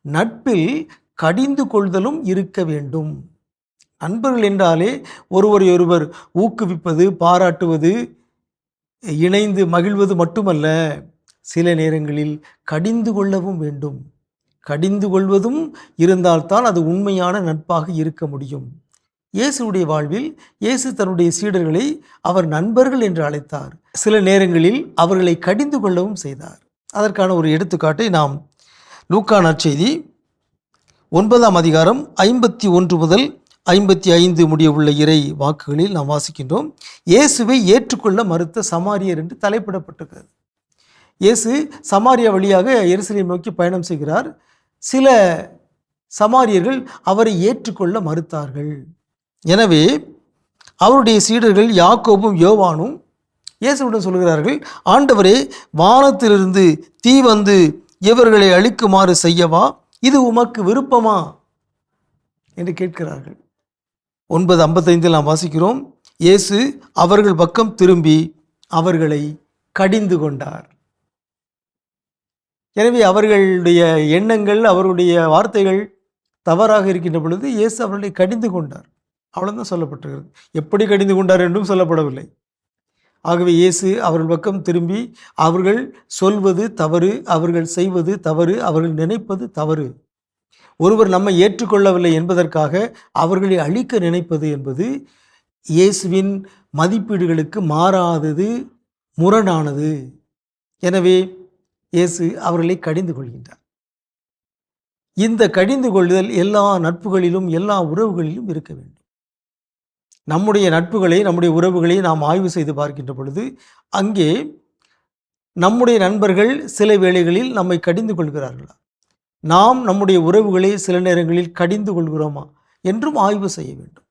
நட்பில் கடிந்து கொள்தலும் இருக்க வேண்டும். நண்பர்கள் என்றாலே ஒருவரை ஒருவர் ஊக்குவிப்பது பாராட்டுவது இணைந்து மகிழ்வது மட்டுமல்ல. சில நேரங்களில் கடிந்து கொள்ளவும் வேண்டும். கடிந்து கொள்வதும் இருந்தால்தான் அது உண்மையான நட்பாக இருக்க முடியும். இயேசுடைய வாழ்வில் இயேசு தன்னுடைய சீடர்களை அவர் நண்பர்கள் என்று அழைத்தார். சில நேரங்களில் அவர்களை கடிந்து கொள்ளவும் செய்தார். அதற்கான ஒரு எடுத்துக்காட்டை நாம் லூக்கா நற்செய்தி ஒன்பதாம் அதிகாரம் ஐம்பத்தி ஒன்று முதல் ஐம்பத்தி ஐந்து முடிய உள்ள இறை வாக்குகளில் நாம் வாசிக்கின்றோம். இயேசுவை ஏற்றுக்கொள்ள மறுத்த சமாரியர் என்று தலைப்பிடப்பட்டிருக்கிறது. இயேசு சமாரியா வழியாக எருசலேம் நோக்கி பயணம் செய்கிறார். சில சமாரியர்கள் அவரை ஏற்றுக்கொள்ள மறுத்தார்கள். எனவே அவருடைய சீடர்கள் யாக்கோபும் யோவானும் இயேசுவிடம் சொல்கிறார்கள் ஆண்டவரே வானத்திலிருந்து தீ வந்து இவர்களை அழிக்குமாறு செய்யவா? இது உமக்கு விருப்பமா? என்று கேட்கிறார்கள். ஒன்பது ஐம்பத்தைந்தில் நாம் வாசிக்கிறோம் இயேசு அவர்கள் பக்கம் திரும்பி அவர்களை கடிந்து கொண்டார். எனவே அவர்களுடைய எண்ணங்கள் அவருடைய வார்த்தைகள் தவறாக இருக்கின்ற பொழுது இயேசு அவர்களை கடிந்து கொண்டார். அவ்வளோதான் சொல்லப்பட்டிருக்கிறது. எப்படி கடிந்து கொண்டார் என்றும் சொல்லப்படவில்லை. ஆகவே இயேசு அவர்கள் பக்கம் திரும்பி அவர்கள் சொல்வது தவறு அவர்கள் செய்வது தவறு அவர்கள் நினைப்பது தவறு. ஒருவர் நம்மை ஏற்றுக்கொள்ளவில்லை என்பதற்காக அவர்களை அழிக்க நினைப்பது என்பது இயேசுவின் மதிப்பீடுகளுக்கு மாறாதது முரணானது. எனவே இயேசு அவர்களை கடிந்து கொள்கின்றார். இந்த கடிந்து கொள்ளுதல் எல்லா நட்புகளிலும் எல்லா உறவுகளிலும் இருக்க வேண்டும். நம்முடைய நட்புகளை நம்முடைய உறவுகளை நாம் ஆய்வு செய்து பார்க்கின்ற பொழுது அங்கே நம்முடைய நண்பர்கள் சில வேளைகளில் நம்மை கடிந்து கொள்கிறார்களா? நாம் நம்முடைய உறவுகளை சில நேரங்களில் கடிந்து கொள்கிறோமா? என்றும் ஆய்வு செய்ய வேண்டும்.